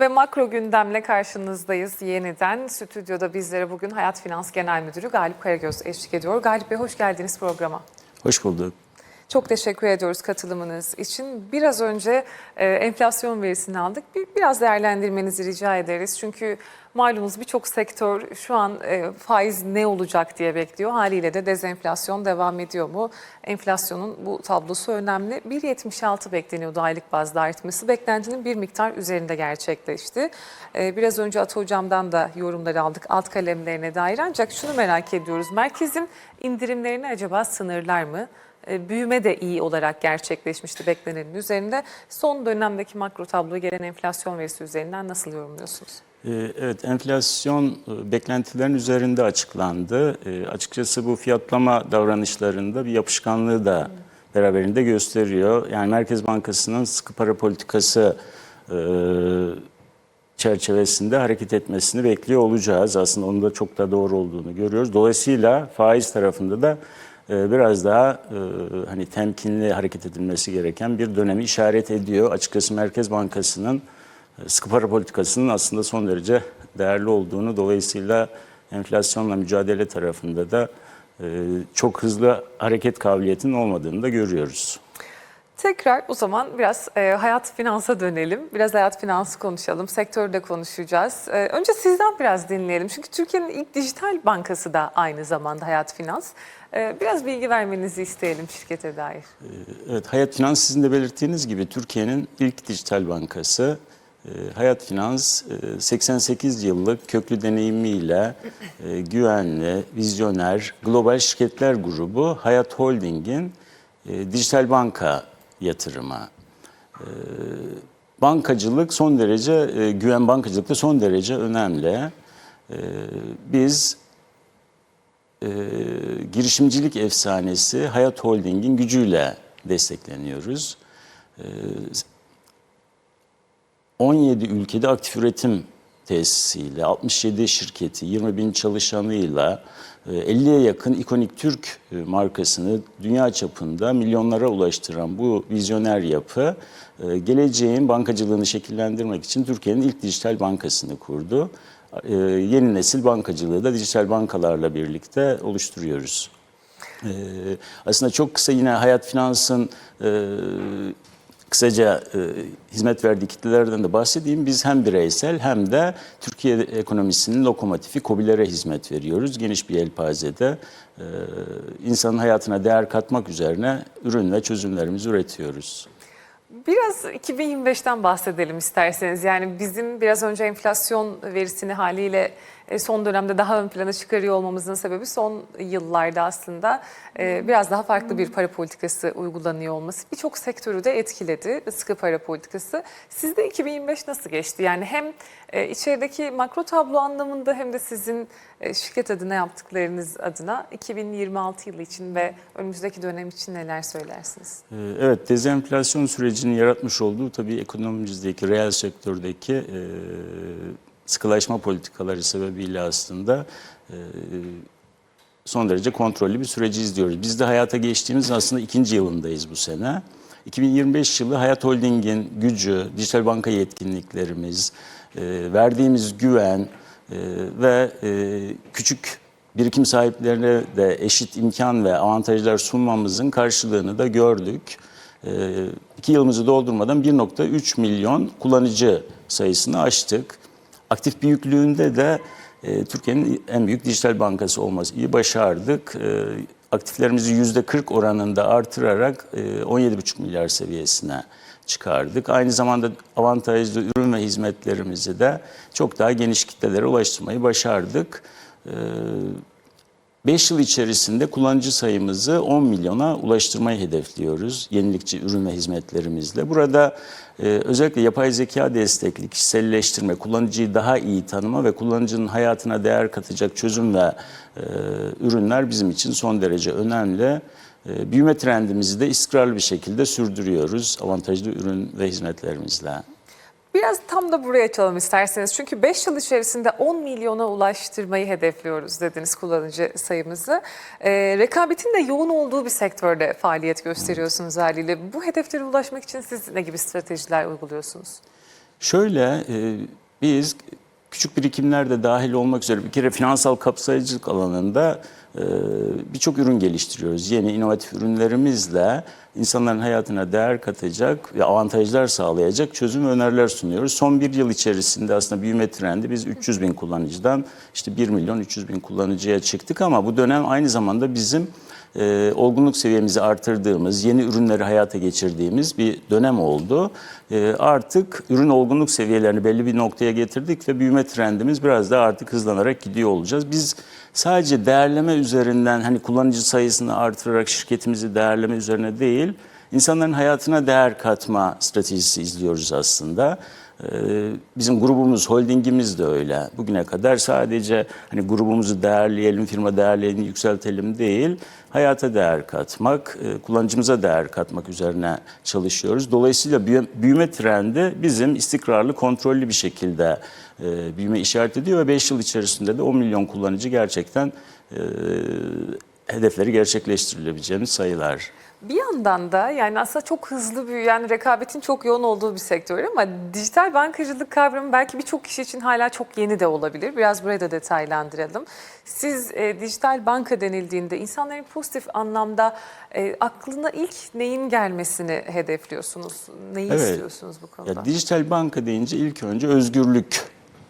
Ve makro gündemle karşınızdayız yeniden. Stüdyoda bizlere bugün Hayat Finans Genel Müdürü Galip Karagöz eşlik ediyor. Galip Bey hoş geldiniz programa. Hoş bulduk. Çok teşekkür ediyoruz katılımınız için. Biraz önce e, enflasyon verisini aldık. Bir, biraz değerlendirmenizi rica ederiz. Çünkü malumunuz birçok sektör şu an e, faiz ne olacak diye bekliyor. Haliyle de dezenflasyon devam ediyor mu? Enflasyonun bu tablosu önemli. 1.76 bekleniyordu aylık bazda artması. Beklentinin bir miktar üzerinde gerçekleşti. E, biraz önce Ata Hocam'dan da yorumları aldık alt kalemlerine dair. Ancak şunu merak ediyoruz. Merkezin indirimlerini acaba sınırlar mı? E, büyüme de iyi olarak gerçekleşmişti beklenenin üzerinde. Son dönemdeki makro tablo gelen enflasyon verisi üzerinden nasıl yorumluyorsunuz? Ee, Evet, enflasyon e, beklentilerin üzerinde açıklandı. Açıkçası bu fiyatlama davranışlarında bir yapışkanlığı da beraberinde gösteriyor. Yani Merkez Bankası'nın sıkı para politikası e, çerçevesinde hareket etmesini bekliyor olacağız. Aslında onun da çok da doğru olduğunu görüyoruz. Dolayısıyla faiz tarafında da e, biraz daha e, hani temkinli hareket edilmesi gereken bir dönemi işaret ediyor. Açıkçası Merkez Bankası'nın e, sıkı para politikasının aslında son derece değerli olduğunu dolayısıyla enflasyonla mücadele tarafında da e, çok hızlı hareket kabiliyetinin olmadığını da görüyoruz. Tekrar o zaman biraz e, hayat finansa dönelim. Biraz hayat finansı konuşalım. Sektörde konuşacağız. E, önce sizden biraz dinleyelim. Çünkü Türkiye'nin ilk dijital bankası da aynı zamanda hayat finans. E, biraz bilgi vermenizi isteyelim şirkete dair. Evet, Hayat Finans sizin de belirttiğiniz gibi Türkiye'nin ilk dijital bankası. Ee, Hayat Finans e, 88 yıllık köklü deneyimiyle e, güvenli, vizyoner, global şirketler grubu Hayat Holding'in e, dijital banka yatırımı. Ee, Bankacılık son derece, e, güven bankacılıkta son derece önemli. Ee, Biz e, girişimcilik efsanesi Hayat Holding'in gücüyle destekleniyoruz. E, 17 ülkede aktif üretim tesisiyle, 67 şirketi, 20 bin çalışanıyla, e, 50'ye yakın ikonik Türk e, markasını dünya çapında milyonlara ulaştıran bu vizyoner yapı, e, geleceğin bankacılığını şekillendirmek için Türkiye'nin ilk dijital bankasını kurdu. E, Yeni nesil bankacılığı da dijital bankalarla birlikte oluşturuyoruz. Ee, aslında çok kısa yine hayat finansın e, kısaca e, hizmet verdiği kitlelerden de bahsedeyim. Biz hem bireysel hem de Türkiye ekonomisinin lokomotifi COBİ'lere hizmet veriyoruz. Geniş bir yelpazede e, insanın hayatına değer katmak üzerine ürün ve çözümlerimizi üretiyoruz. Biraz 2025'ten bahsedelim isterseniz. Yani bizim biraz önce enflasyon verisini haliyle son dönemde daha ön plana çıkarıyor olmamızın sebebi son yıllarda aslında e, biraz daha farklı bir para politikası uygulanıyor olması. Birçok sektörü de etkiledi sıkı para politikası. Sizde 2025 nasıl geçti? Yani hem e, içerideki makro tablo anlamında hem de sizin e, şirket adına yaptıklarınız adına 2026 yılı için ve önümüzdeki dönem için neler söylersiniz? Evet, dezenflasyon sürecinin yaratmış olduğu tabii ekonomimizdeki, reel sektördeki e, sıkılaşma politikaları sebebiyle aslında e, son derece kontrollü bir süreci izliyoruz. Biz de hayata geçtiğimiz aslında ikinci yılındayız bu sene. 2025 yılı Hayat Holding'in gücü, dijital banka yetkinliklerimiz, e, verdiğimiz güven e, ve küçük birikim sahiplerine de eşit imkan ve avantajlar sunmamızın karşılığını da gördük. E, iki yılımızı doldurmadan 1.3 milyon kullanıcı sayısını aştık. Aktif büyüklüğünde de e, Türkiye'nin en büyük dijital bankası olmayı başardık. E, aktiflerimizi yüzde 40 oranında artırarak e, 17,5 milyar seviyesine çıkardık. Aynı zamanda avantajlı ürün ve hizmetlerimizi de çok daha geniş kitlelere ulaştırmayı başardık. E, 5 yıl içerisinde kullanıcı sayımızı 10 milyona ulaştırmayı hedefliyoruz yenilikçi ürün ve hizmetlerimizle. Burada e, özellikle yapay zeka destekli kişiselleştirme, kullanıcıyı daha iyi tanıma ve kullanıcının hayatına değer katacak çözüm ve e, ürünler bizim için son derece önemli. E, büyüme trendimizi de istikrarlı bir şekilde sürdürüyoruz avantajlı ürün ve hizmetlerimizle. Biraz tam da buraya açalım isterseniz. Çünkü 5 yıl içerisinde 10 milyona ulaştırmayı hedefliyoruz dediniz kullanıcı sayımızı. Ee, rekabetin de yoğun olduğu bir sektörde faaliyet gösteriyorsunuz haliyle. Bu hedeflere ulaşmak için siz ne gibi stratejiler uyguluyorsunuz? Şöyle e, biz küçük birikimler de dahil olmak üzere bir kere finansal kapsayıcılık alanında e, birçok ürün geliştiriyoruz. Yeni inovatif ürünlerimizle insanların hayatına değer katacak ve avantajlar sağlayacak çözüm ve öneriler sunuyoruz. Son bir yıl içerisinde aslında büyüme trendi biz 300 bin kullanıcıdan işte 1 milyon 300 bin kullanıcıya çıktık ama bu dönem aynı zamanda bizim e, olgunluk seviyemizi artırdığımız, yeni ürünleri hayata geçirdiğimiz bir dönem oldu. E, artık ürün olgunluk seviyelerini belli bir noktaya getirdik ve büyüme trendimiz biraz daha artık hızlanarak gidiyor olacağız. Biz sadece değerleme üzerinden hani kullanıcı sayısını artırarak şirketimizi değerleme üzerine değil, insanların hayatına değer katma stratejisi izliyoruz aslında. Ee, Bizim grubumuz, holdingimiz de öyle. Bugüne kadar sadece hani grubumuzu değerleyelim, firma değerlerini yükseltelim değil, hayata değer katmak, e, kullanıcımıza değer katmak üzerine çalışıyoruz. Dolayısıyla büyü- büyüme trendi bizim istikrarlı, kontrollü bir şekilde e, büyüme işaret ediyor ve 5 yıl içerisinde de 10 milyon kullanıcı gerçekten e, hedefleri gerçekleştirilebileceğimiz sayılar. Bir yandan da yani aslında çok hızlı büyüyen, rekabetin çok yoğun olduğu bir sektör ama dijital bankacılık kavramı belki birçok kişi için hala çok yeni de olabilir. Biraz burayı da detaylandıralım. Siz e, dijital banka denildiğinde insanların pozitif anlamda e, aklına ilk neyin gelmesini hedefliyorsunuz? Neyi Evet. istiyorsunuz bu konuda? Ya, dijital banka deyince ilk önce özgürlük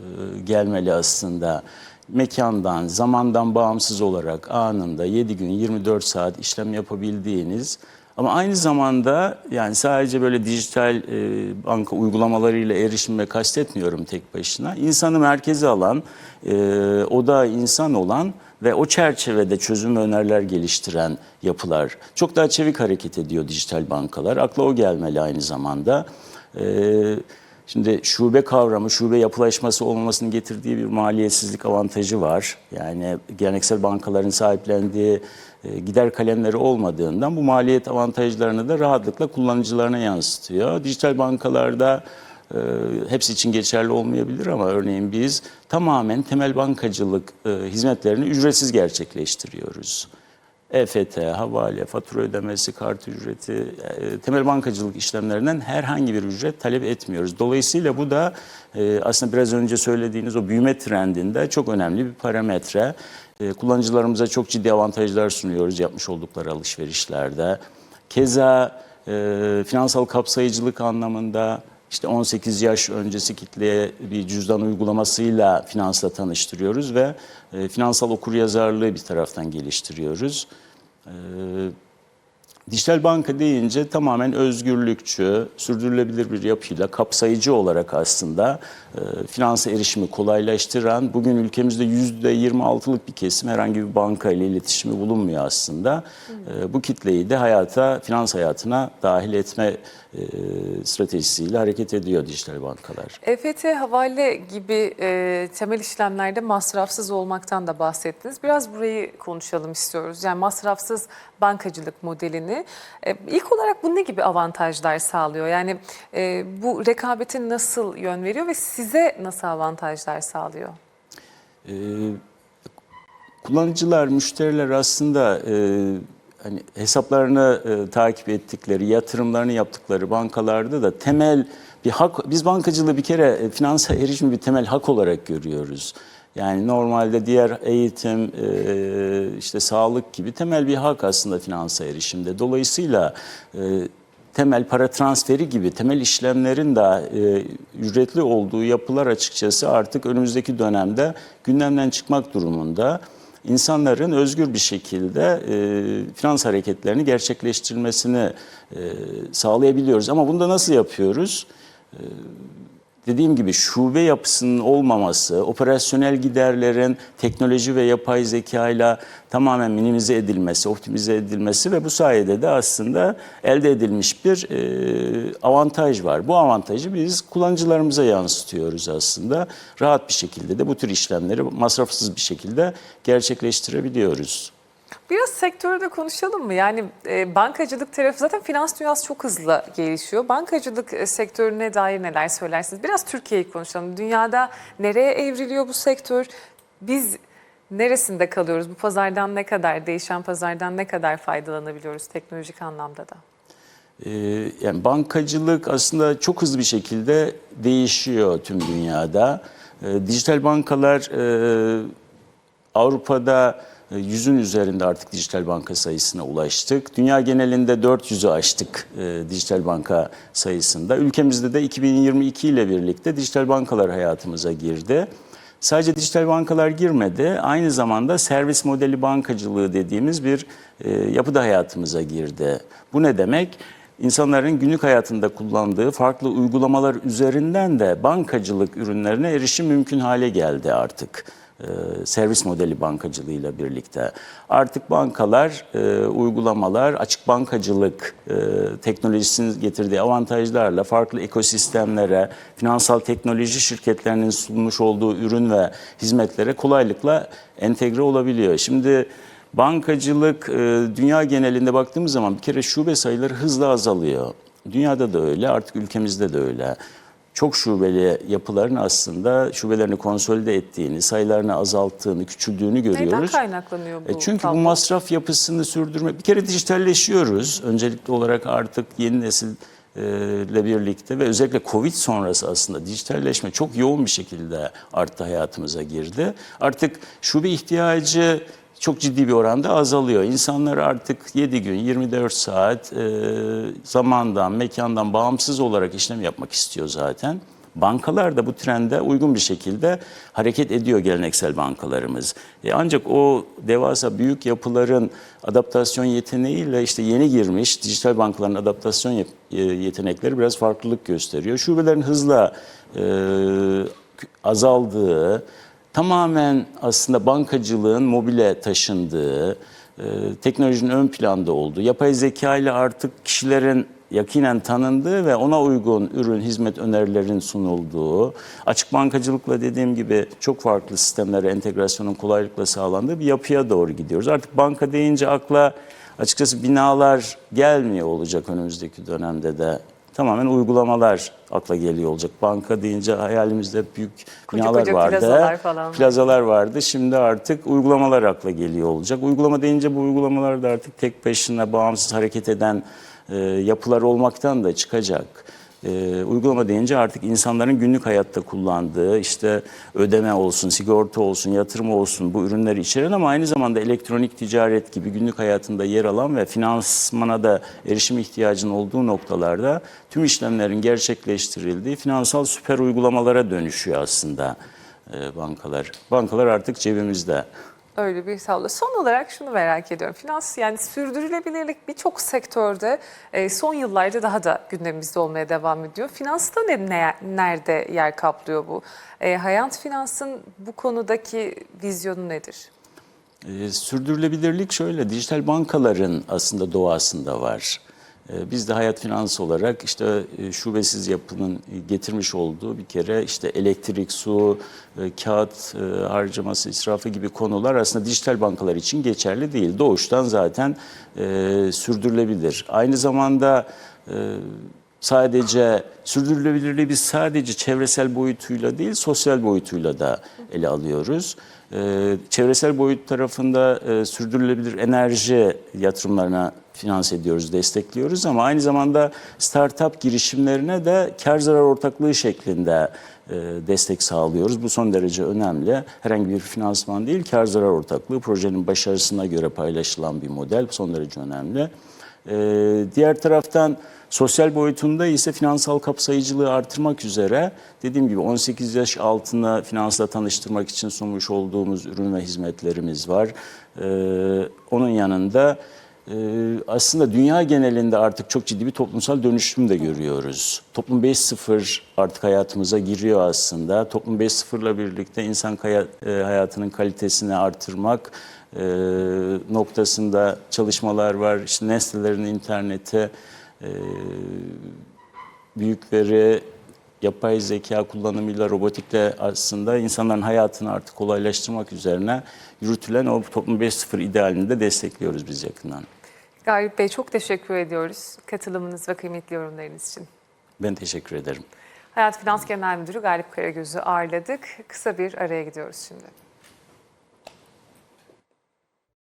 e, gelmeli aslında. Mekandan, zamandan bağımsız olarak anında 7 gün 24 saat işlem yapabildiğiniz ama aynı zamanda yani sadece böyle dijital e, banka uygulamalarıyla erişime kastetmiyorum tek başına. İnsanı merkeze alan, e, o da insan olan ve o çerçevede çözüm öneriler geliştiren yapılar. Çok daha çevik hareket ediyor dijital bankalar. Akla o gelmeli aynı zamanda. Ee, Şimdi şube kavramı, şube yapılaşması olmamasının getirdiği bir maliyetsizlik avantajı var. Yani geleneksel bankaların sahiplendiği e, gider kalemleri olmadığından bu maliyet avantajlarını da rahatlıkla kullanıcılarına yansıtıyor. Dijital bankalarda e, hepsi için geçerli olmayabilir ama örneğin biz tamamen temel bankacılık e, hizmetlerini ücretsiz gerçekleştiriyoruz. EFT, havale, fatura ödemesi, kart ücreti, e, temel bankacılık işlemlerinden herhangi bir ücret talep etmiyoruz. Dolayısıyla bu da e, aslında biraz önce söylediğiniz o büyüme trendinde çok önemli bir parametre. E, Kullanıcılarımıza çok ciddi avantajlar sunuyoruz yapmış oldukları alışverişlerde. Keza e, finansal kapsayıcılık anlamında işte 18 yaş öncesi kitleye bir cüzdan uygulamasıyla finansla tanıştırıyoruz ve e, finansal okuryazarlığı bir taraftan geliştiriyoruz. Dijital banka deyince tamamen özgürlükçü, sürdürülebilir bir yapıyla kapsayıcı olarak aslında e, finansa erişimi kolaylaştıran, bugün ülkemizde %26'lık bir kesim herhangi bir banka ile iletişimi bulunmuyor aslında. E, bu kitleyi de hayata, finans hayatına dahil etme e, stratejisiyle hareket ediyor dijital bankalar. EFT, havale gibi e, temel işlemlerde masrafsız olmaktan da bahsettiniz. Biraz burayı konuşalım istiyoruz. Yani masrafsız bankacılık modelini. E, ilk olarak bu ne gibi avantajlar sağlıyor? Yani e, bu rekabete nasıl yön veriyor ve size nasıl avantajlar sağlıyor? Ee, kullanıcılar, müşteriler aslında e, hani hesaplarını e, takip ettikleri, yatırımlarını yaptıkları bankalarda da temel bir hak, biz bankacılığı bir kere e, finansa erişimi bir temel hak olarak görüyoruz. Yani normalde diğer eğitim, e, işte sağlık gibi temel bir hak aslında finansa erişimde. Dolayısıyla e, temel para transferi gibi temel işlemlerin de e, ücretli olduğu yapılar açıkçası artık önümüzdeki dönemde gündemden çıkmak durumunda. İnsanların özgür bir şekilde e, finans hareketlerini gerçekleştirmesini e, sağlayabiliyoruz. Ama bunu da nasıl yapıyoruz? Dediğim gibi şube yapısının olmaması, operasyonel giderlerin teknoloji ve yapay zeka ile tamamen minimize edilmesi, optimize edilmesi ve bu sayede de aslında elde edilmiş bir e, avantaj var. Bu avantajı biz kullanıcılarımıza yansıtıyoruz aslında. Rahat bir şekilde de bu tür işlemleri masrafsız bir şekilde gerçekleştirebiliyoruz. Biraz sektörü de konuşalım mı? Yani e, bankacılık tarafı zaten finans dünyası çok hızlı gelişiyor. Bankacılık e, sektörüne dair neler söylersiniz? Biraz Türkiye'yi konuşalım. Dünyada nereye evriliyor bu sektör? Biz neresinde kalıyoruz? Bu pazardan ne kadar, değişen pazardan ne kadar faydalanabiliyoruz teknolojik anlamda da? Ee, yani bankacılık aslında çok hızlı bir şekilde değişiyor tüm dünyada. Ee, dijital bankalar e, Avrupa'da e, yüzün üzerinde artık dijital banka sayısına ulaştık. Dünya genelinde 400'ü aştık e, dijital banka sayısında. Ülkemizde de 2022 ile birlikte dijital bankalar hayatımıza girdi. Sadece dijital bankalar girmedi, aynı zamanda servis modeli bankacılığı dediğimiz bir e, yapı da hayatımıza girdi. Bu ne demek? İnsanların günlük hayatında kullandığı farklı uygulamalar üzerinden de bankacılık ürünlerine erişim mümkün hale geldi artık e, servis modeli bankacılığıyla birlikte. Artık bankalar, e, uygulamalar, açık bankacılık e, teknolojisinin getirdiği avantajlarla farklı ekosistemlere, finansal teknoloji şirketlerinin sunmuş olduğu ürün ve hizmetlere kolaylıkla entegre olabiliyor. Şimdi bankacılık e, dünya genelinde baktığımız zaman bir kere şube sayıları hızla azalıyor. Dünyada da öyle, artık ülkemizde de öyle çok şubeli yapıların aslında şubelerini konsolide ettiğini, sayılarını azalttığını, küçüldüğünü görüyoruz. Neden kaynaklanıyor bu E çünkü tablo? bu masraf yapısını sürdürmek, bir kere dijitalleşiyoruz. Öncelikli olarak artık yeni nesil e, ile birlikte ve özellikle Covid sonrası aslında dijitalleşme çok yoğun bir şekilde arttı hayatımıza girdi. Artık şube ihtiyacı çok ciddi bir oranda azalıyor. İnsanlar artık 7 gün, 24 saat e, zamandan, mekandan bağımsız olarak işlem yapmak istiyor zaten. Bankalar da bu trende uygun bir şekilde hareket ediyor geleneksel bankalarımız. E ancak o devasa büyük yapıların adaptasyon yeteneğiyle işte yeni girmiş dijital bankaların adaptasyon e, yetenekleri biraz farklılık gösteriyor. Şubelerin hızla e, azaldığı, tamamen aslında bankacılığın mobile taşındığı, e, teknolojinin ön planda olduğu, yapay zeka ile artık kişilerin yakinen tanındığı ve ona uygun ürün, hizmet önerilerin sunulduğu, açık bankacılıkla dediğim gibi çok farklı sistemlere entegrasyonun kolaylıkla sağlandığı bir yapıya doğru gidiyoruz. Artık banka deyince akla açıkçası binalar gelmiyor olacak önümüzdeki dönemde de. Tamamen uygulamalar akla geliyor olacak. Banka deyince hayalimizde büyük Koca binalar koca vardı. plazalar falan. Plazalar vardı. Şimdi artık uygulamalar akla geliyor olacak. Uygulama deyince bu uygulamalar da artık tek başına bağımsız hareket eden e, yapılar olmaktan da çıkacak. E, uygulama deyince artık insanların günlük hayatta kullandığı işte ödeme olsun, sigorta olsun, yatırım olsun bu ürünleri içeren ama aynı zamanda elektronik ticaret gibi günlük hayatında yer alan ve finansmana da erişim ihtiyacının olduğu noktalarda tüm işlemlerin gerçekleştirildiği finansal süper uygulamalara dönüşüyor aslında e, bankalar. Bankalar artık cebimizde. Öyle bir tablo. Son olarak şunu merak ediyorum. Finans yani sürdürülebilirlik birçok sektörde e, son yıllarda daha da gündemimizde olmaya devam ediyor. Finansta ne, ne- nerede yer kaplıyor bu? E, Hayat Finans'ın bu konudaki vizyonu nedir? E, sürdürülebilirlik şöyle, dijital bankaların aslında doğasında var. E, biz de hayat finansı olarak işte e, şubesiz yapının getirmiş olduğu bir kere işte elektrik, su, e, kağıt e, harcaması, israfı gibi konular aslında dijital bankalar için geçerli değil. Doğuştan zaten e, sürdürülebilir. Aynı zamanda e, sadece sürdürülebilirliği biz sadece çevresel boyutuyla değil sosyal boyutuyla da ele alıyoruz. Ee, çevresel boyut tarafında e, sürdürülebilir enerji yatırımlarına finanse ediyoruz, destekliyoruz ama aynı zamanda startup girişimlerine de kar zarar ortaklığı şeklinde e, destek sağlıyoruz. Bu son derece önemli. Herhangi bir finansman değil, kar zarar ortaklığı projenin başarısına göre paylaşılan bir model. Son derece önemli. Ee, diğer taraftan sosyal boyutunda ise finansal kapsayıcılığı artırmak üzere dediğim gibi 18 yaş altına finansla tanıştırmak için sunmuş olduğumuz ürün ve hizmetlerimiz var. Ee, onun yanında e, aslında dünya genelinde artık çok ciddi bir toplumsal dönüşüm de görüyoruz. Toplum 5.0 artık hayatımıza giriyor aslında. Toplum 5.0 ile birlikte insan e, hayatının kalitesini artırmak, e, noktasında çalışmalar var. İşte nesnelerin interneti, e, büyük veri, yapay zeka kullanımıyla, robotikle aslında insanların hayatını artık kolaylaştırmak üzerine yürütülen o toplum 5.0 idealini de destekliyoruz biz yakından. Galip Bey çok teşekkür ediyoruz katılımınız ve kıymetli yorumlarınız için. Ben teşekkür ederim. Hayat Finans Genel Müdürü Galip Karagöz'ü ağırladık. Kısa bir araya gidiyoruz şimdi.